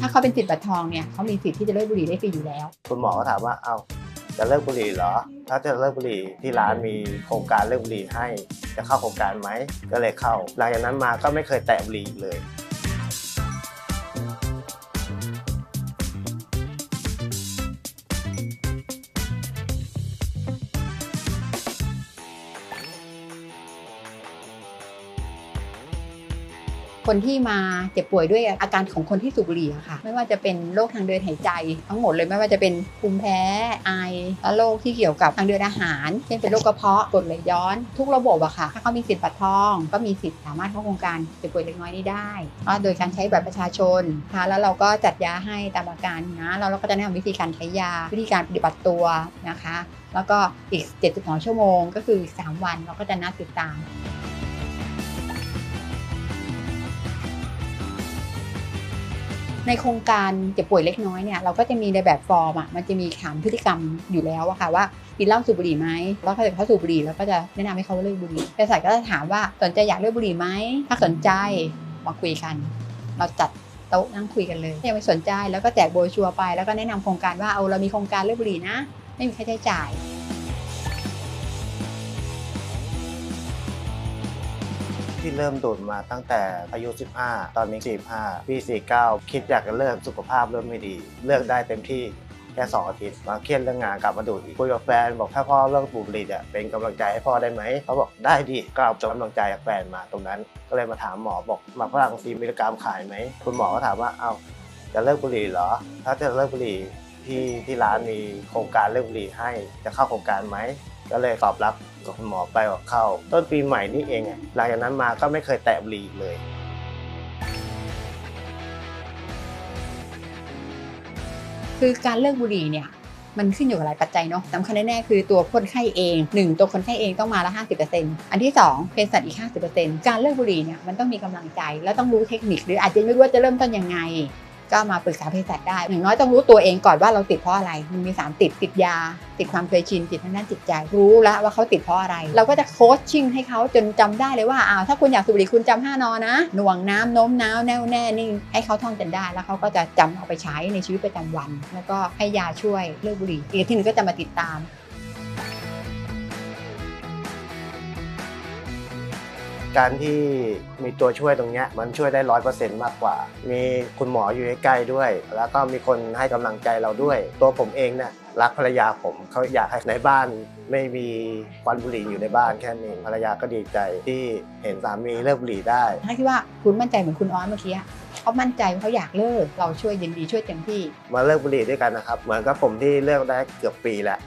ถ้าเขาเป็นสิทธิ์บัตรทองเนี่ยเขามีสิทธิ์ที่จะเลิกบุหรี่ได้ฟรีอยู่แล้ว คุณหมอก็ถามว่าเอ้าจะเลิกบุหรี่เหรอ ถ้าจะเลิกบุหรี่ที่ร้านมีโครงการเลิกบุหรี่ให้ จะเข้าโครงการไหม ก็เลยเข้า หลังจากนั้นมาก็ไม่เคยแตะบุหรี่อีกเลย คนที่มาเจ็บป่วยด้วยอาการของคนที่สูบบุหรี่ค่ะ ไม่ว่าจะเป็นโรคทางเดินหายใจ ทั้งหมดเลยไม่ว่าจะเป็นภูมิแพ้ไอและโรคที่เกี่ยวกับทางเดินอาหาร เช่นเป็นโรคกระเพาะกรดไหลย้อน ทุกระบบอะค่ะถ้าเขามีสิทธิ์บัตรทอง ก็มีสิทธิ์สามารถเข้าโครงการเจ็บป่วยเล็กน้อยนี้ได้ก็โดยการใช้บัตรประชาชนค่ะแล้วเราก็จัดยาให้ตามอาการนะแล้วเราก็จะแนะนำวิธีการใช้ยา วิธีการปฏิบัติตัวนะคะ แล้วก็อีก 72 ชั่วโมง ก็คือ 3 วันเราก็จะนัดติดตาม ในโครงการเจ็บป่วยเล็กน้อยเนี่ยเราก็จะมีในแบบฟอร์มอะมันจะมีถามพฤติกรรมอยู่แล้วอะค่ะว่ากินเหล้าสูบบุหรี่ไหมแล้วถ้าเกิดเขาสูบบุหรี่เราก็จะแนะนำให้เขาเลิกบุหรี่เภสัชก็จะถามว่าสนใจอยากเลิกบุหรี่ไหมถ้าสนใจมาคุยกัน เราจัดโต๊ะนั่งคุยกันเลยยังไม่สนใจแล้วก็แจกโบชัวไป แล้วก็แนะนำโครงการว่าเอาเรามีโครงการเลิกบุหรี่นะ ไม่มีค่าใช้จ่าย ที่เริ่มดูดมาตั้งแต่อายุ 15 ตอนนี้ 45 ปี 49 คิดอยากจะเลิกสุขภาพเริ่มไม่ดี เลิกได้เต็มที่แค่2อาทิตย์มาเครียดเรื่องงานกลับมาดูดอีกคุยกับแฟนบอกถ้าพ่อเลิกสูบบุหรี่อะเป็นกำลังใจให้พ่อได้ไหมเขาบอกได้ดิก็เอากำลังใจจากแฟนมาตรงนั้น ก็เลยมาถามหมอบอกมาฝรั่งซีมิลลิกรัมขายไหมคุณหมอก็ถามว่าเอาจะเลิกบุหรี่เหรอ ถ้าจะเลิกบุหรี่ที่ที่ร้านมีโครงการเลิกบุหรี่ให้จะเข้าโครงการไหม ก็เลยตอบรับกับคุณหมอไปว่าเข้า ต้นปีใหม่นี่เองหลังจากนั้นมาก็ไม่เคยแตะบุหรี่อีกเลยคือการเลิกบุหรี่เนี่ยมันขึ้นอยู่กับหลายปัจจัยเนาะสำคัญแน่ๆคือตัวคนไข้เองหนึ่งตัวคนไข้เองต้องมาละ 50%อันที่สองเป็นสัตว์อีก 50%การเลิกบุหรี่เนี่ยมันต้องมีกำลังใจ แล้วต้องรู้เทคนิค หรืออาจจะไม่รู้ว่าจะเริ่มต้นยังไง ก็มาปรึกษาเภสัชได้อย่างน้อยต้องรู้ตัวเองก่อนว่าเราติดเพราะอะไรมันมี 3 ติดติดยา ติดความเคยชินติดทางด้านจิตใจรู้แล้วว่าเขาติดเพราะอะไร เราก็จะโคชชิ่งให้เขาจนจำได้เลยว่าอ้าวถ้าคุณอยากสูบบุหรี่คุณจำห้านอนะหน่วงน้ำโน้มน้าวแน่วแน่นิ่งให้เขาท่องจำได้ แล้วเขาก็จะจำเอาไปใช้ในชีวิตประจำวัน แล้วก็ให้ยาช่วยเลิกบุหรี่อีกที่นึงก็จะมาติดตาม การที่มีตัวช่วยตรงเนี้ยมันช่วยได้ร้อยเปอร์เซ็นต์มากกว่า มีคุณหมออยู่ใกล้ๆด้วย แล้วก็มีคนให้กำลังใจเราด้วย ตัวผมเองเนี่ยรักภรรยาผมเขาอยากให้ในบ้านไม่มีควันบุหรี่อยู่ในบ้านแค่นี้ภรรยาก็ดีใจที่เห็นสามีเลิกบุหรี่ได้ถ้าคิดว่าคุณมั่นใจเหมือนคุณออสเมื่อกี้อะเขามั่นใจว่าเขาอยากเลิกเราช่วยยินดีช่วยเต็มที่ มาเลิกบุหรี่ด้วยกันนะครับ เหมือนกับผมที่เลิกได้เกือบปีแล้ว